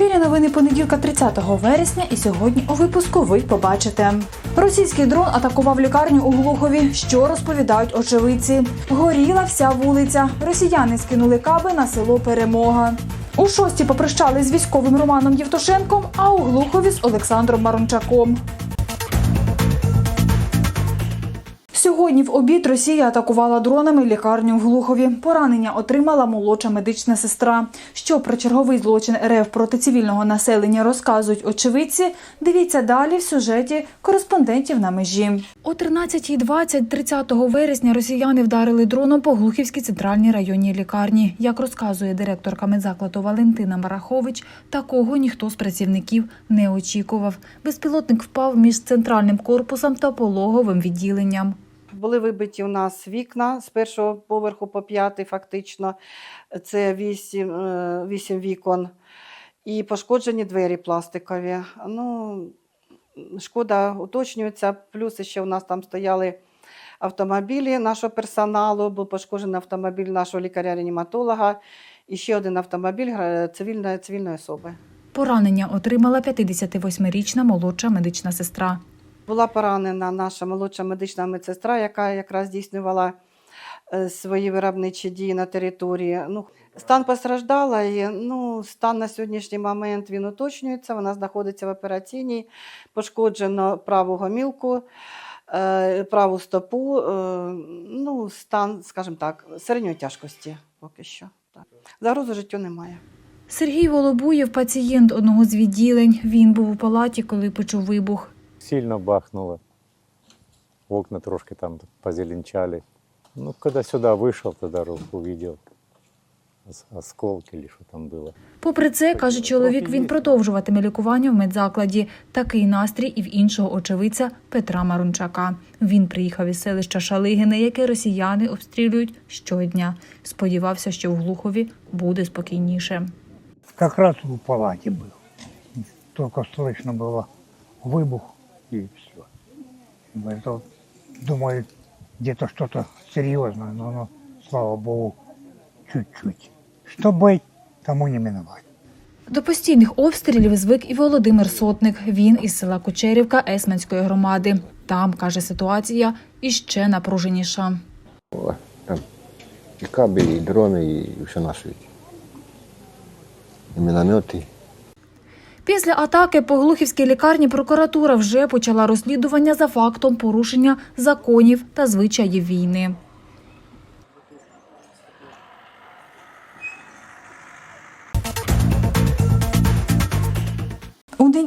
ефірі новини понеділка 30 вересня, і сьогодні у випуску ви побачите. Російський дрон атакував лікарню у Глухові. Що розповідають очевидці? Горіла вся вулиця. Росіяни скинули каби на село Перемога. У шості попрощали з військовим Романом Євтушенком, а у Глухові з Олександром Марончаком. Сьогодні в обід Росія атакувала дронами лікарню в Глухові. Поранення отримала молодша медична сестра. Що про черговий злочин РФ проти цивільного населення розказують очевидці. Дивіться далі в сюжеті кореспондентів на межі. О 13.20 30 вересня росіяни вдарили дроном по Глухівській центральній районній лікарні. Як розказує директорка медзакладу Валентина Марахович, такого ніхто з працівників не очікував. Безпілотник впав між центральним корпусом та пологовим відділенням. Були вибиті у нас вікна з першого поверху по п'ятий, фактично. Це вісім, е, вісім вікон. І пошкоджені двері пластикові. Ну, шкода уточнюється. Плюс ще у нас там стояли автомобілі нашого персоналу, був пошкоджений автомобіль нашого лікаря-реаніматолога і ще один автомобіль е, цивільної, цивільної особи. Поранення отримала 58-річна молодша медична сестра. Була поранена наша молодша медична медсестра, яка якраз здійснювала е, свої виробничі дії на території. Ну, стан постраждала, і ну, стан на сьогоднішній момент він уточнюється. Вона знаходиться в операційній, пошкоджено праву гомілку, е, праву стопу. е, Ну, стан, скажімо так, середньої тяжкості поки що. Так. Загрози життю немає. Сергій Волобуєв, пацієнт одного з відділень. Він був у палаті, коли почув вибух. Сильно бахнуло. Окна трошки там позеленчали. Ну, когда сюда вышел, тогда ро- увидел ос- осколки или что там было. Попри це, каже чоловік, він продовжуватиме лікування в медзакладі. Такий настрій і в іншого очевидця Петра Марунчака. Він приїхав із селища Шалигине, яке росіяни обстрілюють щодня. Сподівався, що в Глухові буде спокійніше. Как раз в палате был. Только слышно было выбух и все. Это, думаю, где-то что-то серьезное, но, оно, слава богу, чуть-чуть. Что быть, тому не миновать. До постійних обстрілів звик і Володимир Сотник. Він із села Кучерівка Есменської громади. Там, каже, ситуація іще напруженіша. О, Там і кабелі, і дрони, і все на світі. І міномети. Після атаки по Глухівській лікарні прокуратура вже почала розслідування за фактом порушення законів та звичаїв війни.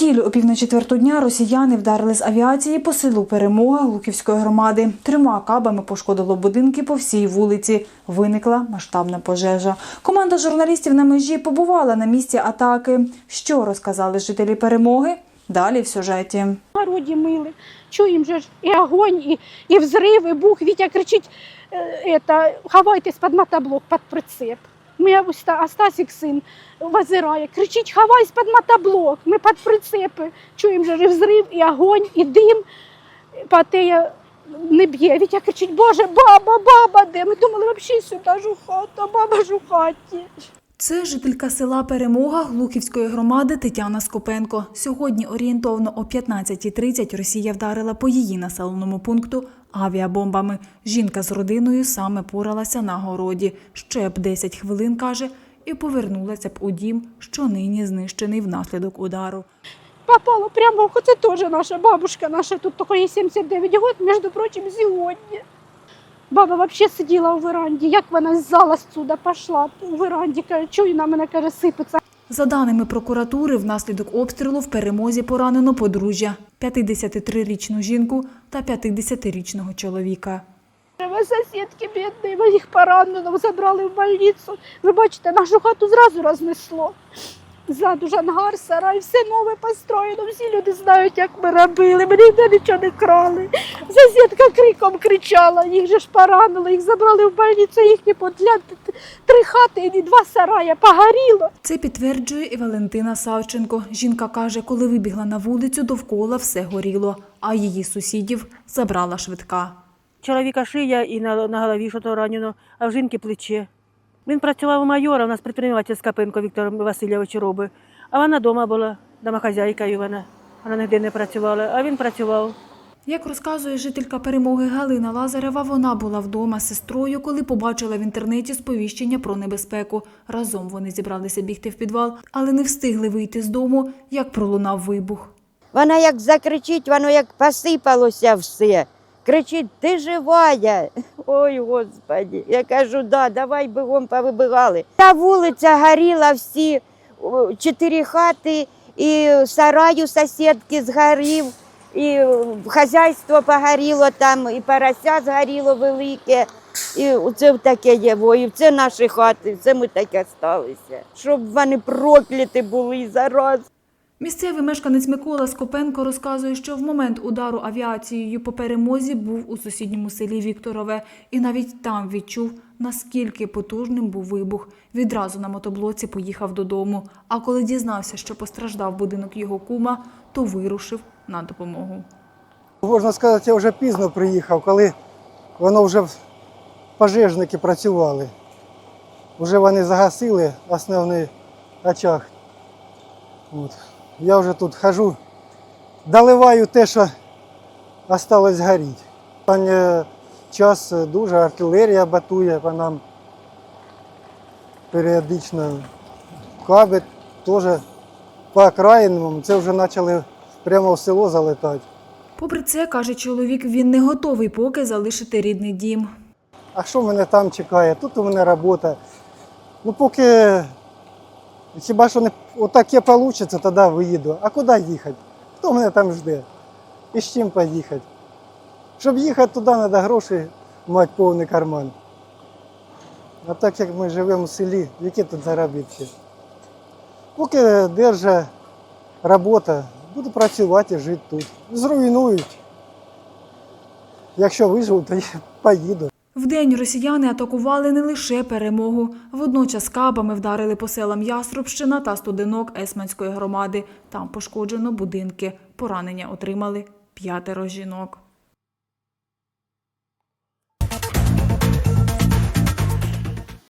Неділю о пів на четверту дня росіяни вдарили з авіації по селу Перемога Глухівської громади. Трьома кабами пошкодило будинки по всій вулиці. Виникла масштабна пожежа. Команда журналістів на межі побувала на місці атаки. Що розказали жителі перемоги? Далі в сюжеті. городі мили. Чуємо же і огонь, і, і взрив, і бух. Вітя кричить, е, это, ховайтесь під мотоблок, під прицеп. Ми ось та- а Стасік син визирає, кричить, ховайся під мотоблок, ми під прицепи. Чуємо же взрив, і огонь, і дим. Патея не б'є. Вітя кричить, Боже, баба, баба, де? Ми думали, взагалі сюди ж у хату, баба ж у хаті. Це жителька села Перемога Глухівської громади Тетяна Скопенко. Сьогодні орієнтовно о 15.30 Росія вдарила по її населеному пункту авіабомбами. Жінка з родиною саме поралася на городі. Ще б 10 хвилин, каже, і повернулася б у дім, що нині знищений внаслідок удару. попала прямо в це теж наша бабушка наша, тут тільки їй 79 років, між прочим, сьогодні. Баба взагалі сиділа у веранді, як вона з зала сюди пішла у веранді, каже, чую, на мене каже, сипеться. За даними прокуратури, внаслідок обстрілу в перемозі поранено подружжя 53-річну жінку та 50-річного чоловіка. Ви сусідки бідні, ви їх поранено забрали в больницю. Ви бачите, нашу хату зразу рознесло. Ззаду ж ангар, сарай, все нове построєно, всі люди знають, як ми робили, ми ніде нічого не крали. Сусідка криком кричала, їх же ж поранили, їх забрали в больницю, їхні подля, три хати і два сарая погоріло. Це підтверджує і Валентина Савченко. Жінка каже, коли вибігла на вулицю, довкола все горіло, а її сусідів забрала швидка. Чоловіка шия і на, на голові що то ранено, а в жінки плече. Він працював у майора, у нас підприємець Скапенко Віктор Васильович робить. А вона вдома була, домохазяйкою вона. Вона ніде не працювала, а він працював. Як розказує жителька перемоги Галина Лазарева, вона була вдома з сестрою, коли побачила в інтернеті сповіщення про небезпеку. Разом вони зібралися бігти в підвал, але не встигли вийти з дому, як пролунав вибух. Вона як закричить, воно як посипалося все. Кричить, ти живая. Ой, Господи. Я кажу, да, давай бігом повибігали. Та вулиця горіла всі чотири хати, і сарай у сусідки згорів, і хазяйство погоріло там, і порося згоріло велике. І це таке є, і це наші хати, це ми таке сталися. Щоб вони прокляті були зараз. Місцевий мешканець Микола Скопенко розказує, що в момент удару авіацією по перемозі був у сусідньому селі Вікторове і навіть там відчув, наскільки потужним був вибух. Відразу на мотоблоці поїхав додому. А коли дізнався, що постраждав будинок його кума, то вирушив на допомогу. Можна сказати, я вже пізно приїхав, коли воно вже пожежники працювали. Вже вони загасили основний очаг. От. Я вже тут хожу, доливаю те, що осталось горіти. Останній час дуже артилерія батує по нам періодично. Каби теж по окраїнам, це вже почали прямо в село залетати. Попри це, каже чоловік, він не готовий поки залишити рідний дім. А що мене там чекає? Тут у мене робота. Ну, поки хіба що не отаке вийде, тоді виїду. А куди їхати? Хто мене там жде? І з чим поїхати? Щоб їхати туди, треба гроші мати повний карман. А так як ми живемо в селі, які тут заробітки? Поки держа робота, буду працювати і жити тут. Зруйнують. Якщо виживу, то я поїду. Вдень росіяни атакували не лише перемогу. Водночас кабами вдарили по селам Яструбщина та Студенок Есманської громади. Там пошкоджено будинки. Поранення отримали п'ятеро жінок.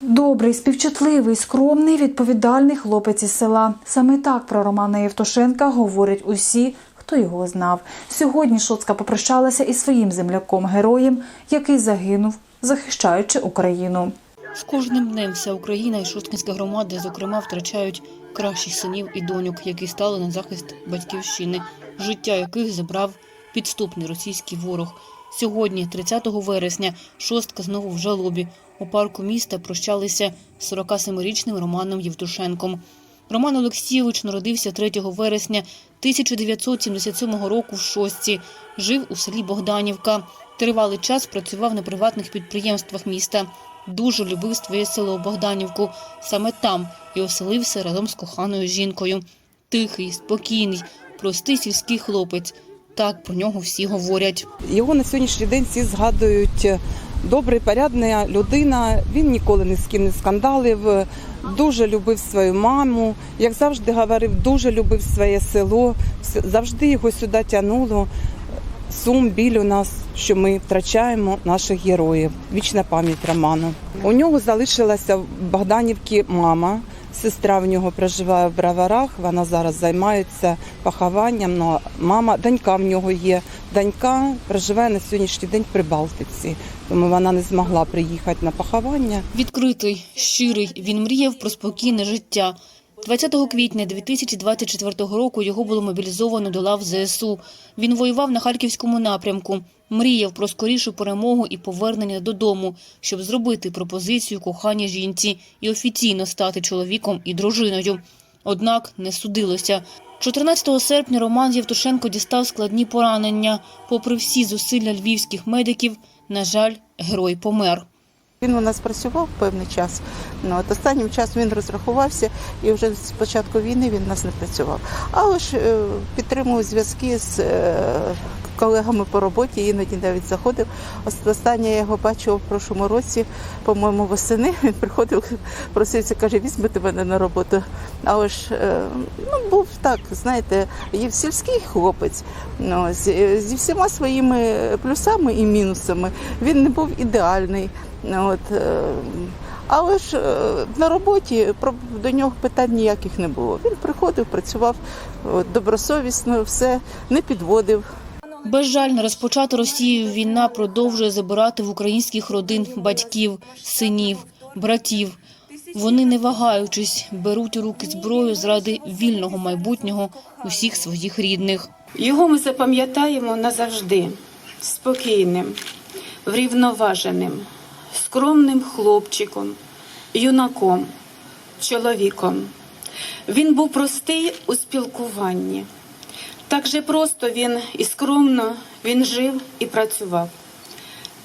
Добрий, співчутливий, скромний, відповідальний хлопець із села. Саме так про Романа Євтушенка говорять усі, хто його знав. Сьогодні Шоцка попрощалася із своїм земляком-героєм, який загинув, захищаючи Україну. З кожним днем вся Україна і Шосткинська громада, зокрема, втрачають кращих синів і доньок, які стали на захист батьківщини, життя яких забрав підступний російський ворог. Сьогодні, 30 вересня, шостка знову в жалобі. У парку міста прощалися з 47-річним Романом Євтушенком. Роман Олексійович народився 3 вересня 1977 року в Шостці. Жив у селі Богданівка. Тривалий час працював на приватних підприємствах міста. Дуже любив своє село Богданівку. Саме там і оселився разом з коханою жінкою. Тихий, спокійний, простий сільський хлопець. Так про нього всі говорять. Його на сьогоднішній день всі згадують добрий, порядна людина. Він ніколи ні з ким не скандалив, дуже любив свою маму. Як завжди говорив, дуже любив своє село. Завжди його сюди тягнуло. Сум, біль у нас, що ми втрачаємо наших героїв. Вічна пам'ять Роману. У нього залишилася в Богданівці мама. Сестра в нього проживає в Браварах. Вона зараз займається похованням. Ну, а мама, донька в нього є. Донька проживає на сьогоднішній день в Прибалтиці, тому вона не змогла приїхати на поховання. Відкритий, щирий, він мріяв про спокійне життя. 20 квітня 2024 року його було мобілізовано до лав ЗСУ. Він воював на Харківському напрямку, мріяв про скорішу перемогу і повернення додому, щоб зробити пропозицію кохання жінці і офіційно стати чоловіком і дружиною. Однак не судилося. 14 серпня Роман Євтушенко дістав складні поранення. Попри всі зусилля львівських медиків, на жаль, герой помер. Він у нас працював певний час. Ну, от останнім часом він розрахувався, і вже з початку війни він у нас не працював. Але ж е, підтримував зв'язки з е, колегами по роботі, іноді навіть заходив. Останнє я його бачила в прошлому році, по-моєму, восени. Він приходив, просився, каже, візьмете мене на роботу. Але ж е, ну, був так, знаєте, є сільський хлопець ну, з- зі всіма своїми плюсами і мінусами. Він не був ідеальний. От, е, Але ж е, на роботі про- до нього питань ніяких не було. Він приходив, працював добросовісно, все не підводив. Безжально розпочата Росією війна продовжує забирати в українських родин батьків, синів, братів. Вони, не вагаючись, беруть у руки зброю заради вільного майбутнього усіх своїх рідних. Його ми запам'ятаємо назавжди спокійним, врівноваженим, скромним хлопчиком, юнаком, чоловіком. Він був простий у спілкуванні. Так же просто він і скромно він жив і працював.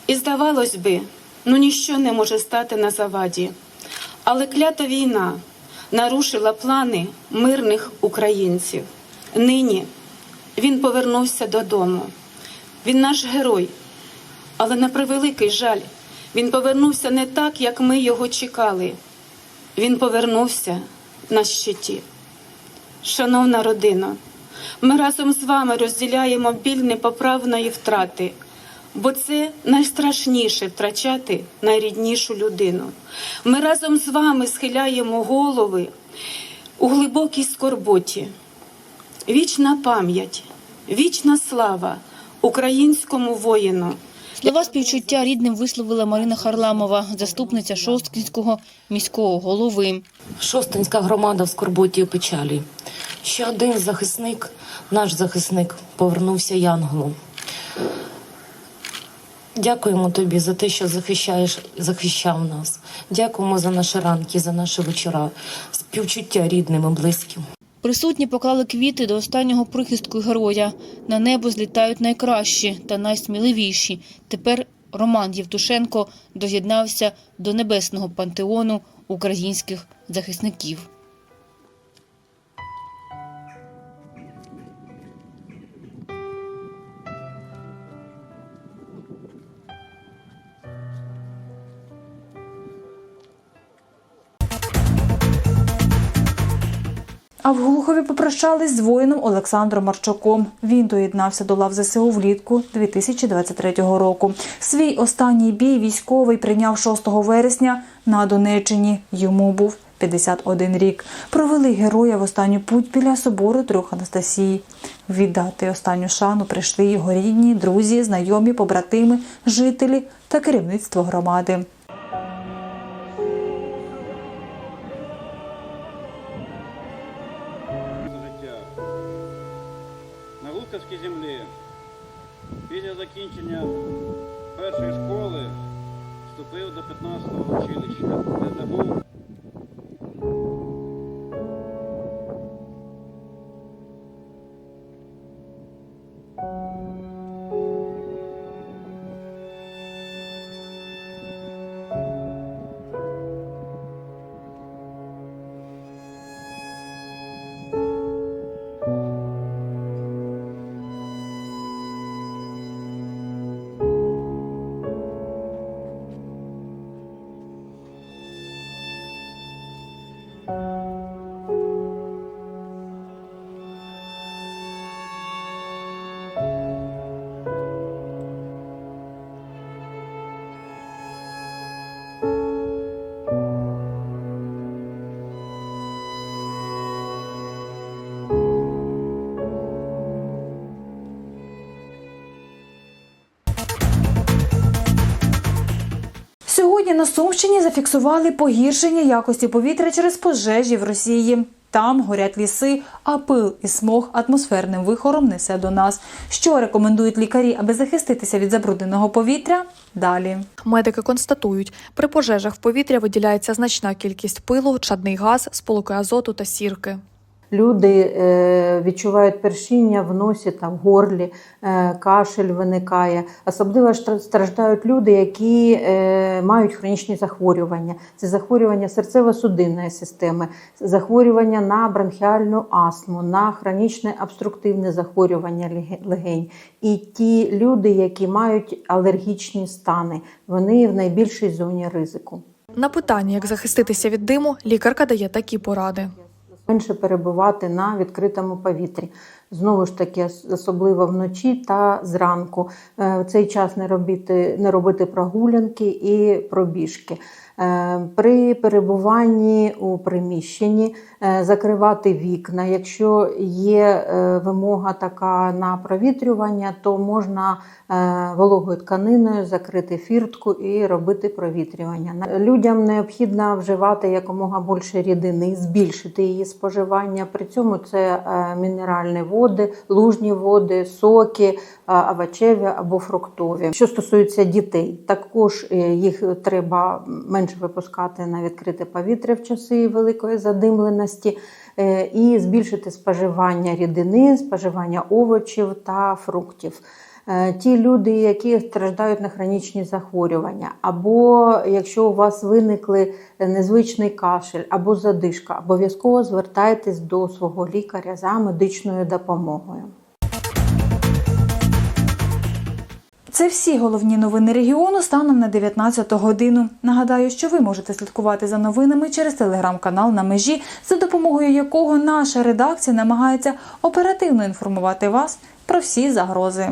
І здавалось би, ну ніщо не може стати на заваді. Але клята війна нарушила плани мирних українців. Нині він повернувся додому. Він наш герой. Але на превеликий жаль, він повернувся не так, як ми його чекали. Він повернувся на щиті. Шановна родина, ми разом з вами розділяємо біль непоправної втрати, бо це найстрашніше втрачати найріднішу людину. Ми разом з вами схиляємо голови у глибокій скорботі. Вічна пам'ять, вічна слава українському воїну. Слова співчуття рідним висловила Марина Харламова, заступниця Шосткінського міського голови. Шостинська громада в скорботі і печалі. Ще один захисник, наш захисник, повернувся Янголом. Дякуємо тобі за те, що захищаєш, захищав нас. Дякуємо за наші ранки, за наші вечора, співчуття рідним і близьким. Присутні поклали квіти до останнього прихистку героя. На небо злітають найкращі та найсміливіші. Тепер Роман Євтушенко доєднався до небесного пантеону українських захисників. А в Глухові попрощались з воїном Олександром Марчаком. Він доєднався до лав ЗСУ влітку 2023 року. Свій останній бій військовий прийняв 6 вересня на Донеччині. Йому був 51 рік. Провели героя в останню путь біля собору трьох Анастасії. Віддати останню шану прийшли його рідні, друзі, знайомі, побратими, жителі та керівництво громади. Закінчення першої школи вступив до 15-го училища, де здобув Сумщині зафіксували погіршення якості повітря через пожежі в Росії. Там горять ліси, а пил і смог атмосферним вихором несе до нас. Що рекомендують лікарі, аби захиститися від забрудненого повітря? Далі. Медики констатують, при пожежах в повітря виділяється значна кількість пилу, чадний газ, сполуки азоту та сірки. Люди е, відчувають першіння в носі та в горлі, е, кашель виникає. Особливо страждають люди, які е, мають хронічні захворювання. Це захворювання серцево-судинної системи, захворювання на бронхіальну астму, на хронічне обструктивне захворювання легень. І ті люди, які мають алергічні стани, вони в найбільшій зоні ризику. На питання, як захиститися від диму, лікарка дає такі поради. Менше перебувати на відкритому повітрі. Знову ж таки, особливо вночі та зранку. Е, В цей час не робити, не робити прогулянки і пробіжки. Е, При перебуванні у приміщенні е, закривати вікна. Якщо є е, вимога така на провітрювання, то можна вологою тканиною закрити фіртку і робити провітрювання. Людям необхідно вживати якомога більше рідини, збільшити її споживання. При цьому це мінеральні води, лужні води, соки, овочеві або фруктові. Що стосується дітей, також їх треба менше випускати на відкрите повітря в часи великої задимленості е, і збільшити споживання рідини, споживання овочів та фруктів. Е, Ті люди, які страждають на хронічні захворювання, або якщо у вас виникли незвичний кашель або задишка, обов'язково звертайтесь до свого лікаря за медичною допомогою. Це всі головні новини регіону станом на 19 годину. Нагадаю, що ви можете слідкувати за новинами через телеграм-канал на межі, за допомогою якого наша редакція намагається оперативно інформувати вас про всі загрози.